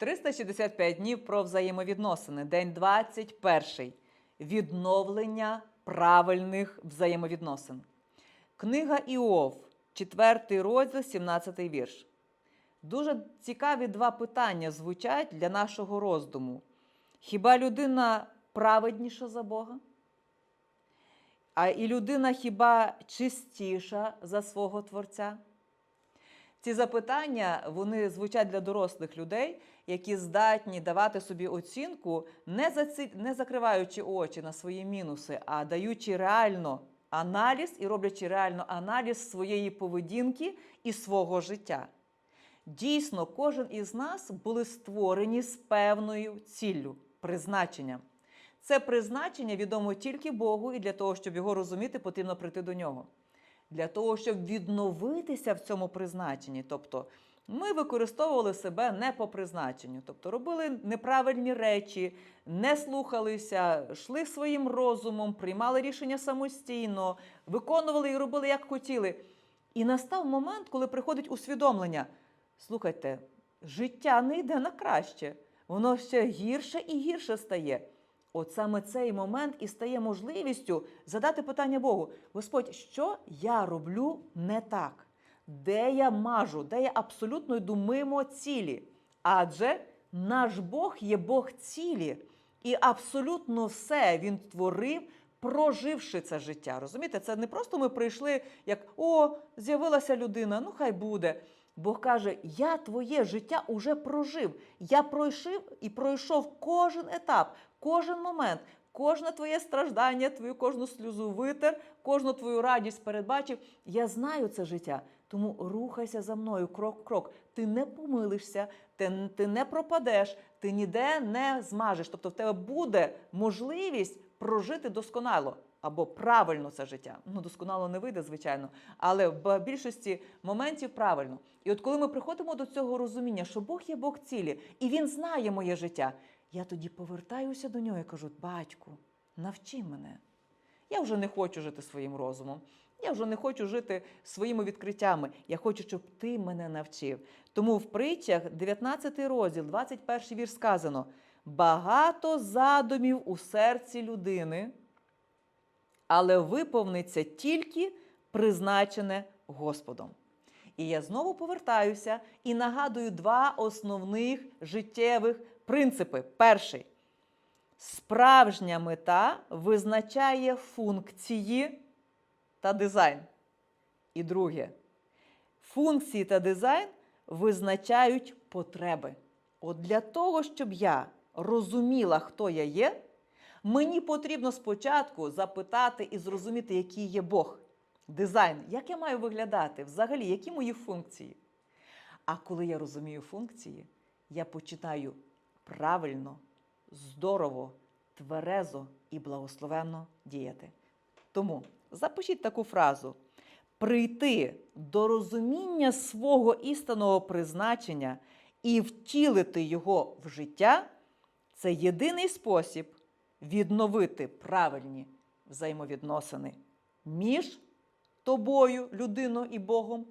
365 днів про взаємовідносини. День 21. Відновлення правильних взаємовідносин. Книга Іов, 4 розділ, 17 вірш. Дуже цікаві два питання звучать для нашого роздуму. Хіба людина праведніша за Бога? А і людина хіба чистіша за свого Творця? Ці запитання вони звучать для дорослих людей, які здатні давати собі оцінку, не, заці... не закриваючи очі на свої мінуси, а даючи реально аналіз і роблячи реально аналіз своєї поведінки і свого життя. Дійсно, кожен із нас були створені з певною ціллю, призначенням. Це призначення відомо тільки Богу, і для того, щоб його розуміти, потрібно прийти до нього. Для того, щоб відновитися в цьому призначенні. Тобто ми використовували себе не по призначенню, тобто робили неправильні речі, не слухалися, йшли своїм розумом, приймали рішення самостійно, виконували і робили, як хотіли. І настав момент, коли приходить усвідомлення: слухайте, життя не йде на краще, воно ще гірше і гірше стає. От саме цей момент і стає можливістю задати питання Богу: Господь, що я роблю не так? Де я мажу, де я абсолютно йду мимо цілі? Адже наш Бог є Бог цілі, і абсолютно все Він творив, проживши це життя. Розумієте, це не просто ми прийшли, як о, з'явилася людина, ну хай буде. Бог каже: Я твоє життя уже прожив. Я пройшов і пройшов кожен етап, кожен момент, кожне твоє страждання, твою кожну сльозу витер, кожну твою радість передбачив. Я знаю це життя. Тому рухайся за мною крок в крок. Ти не помилишся, ти, ти не пропадеш, ти ніде не змажеш. Тобто в тебе буде можливість прожити досконало або правильно це життя. Ну, досконало не вийде, звичайно, але в більшості моментів правильно. І от коли ми приходимо до цього розуміння, що Бог є Бог цілі, і Він знає моє життя, я тоді повертаюся до нього і кажу: батьку, навчи мене. Я вже не хочу жити своїм розумом. Я вже не хочу жити своїми відкриттями. Я хочу, щоб ти мене навчив. Тому в притчах 19 розділ, 21 вірш сказано: багато задумів у серці людини, але виповниться тільки призначене Господом. І я знову повертаюся і нагадую два основних життєвих принципи. Перший справжня мета визначає функції та дизайн. І друге, функції та дизайн визначають потреби. От для того, щоб я розуміла, хто я є, мені потрібно спочатку запитати і зрозуміти, який є Бог. Дизайн, як я маю виглядати, взагалі, які мої функції. А коли я розумію функції, я починаю правильно, здорово, тверезо і благословенно діяти. Тому запишіть таку фразу: прийти до розуміння свого істинного призначення і втілити його в життя це єдиний спосіб відновити правильні взаємовідносини між тобою, людиною і Богом,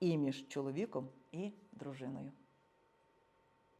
і між чоловіком і дружиною.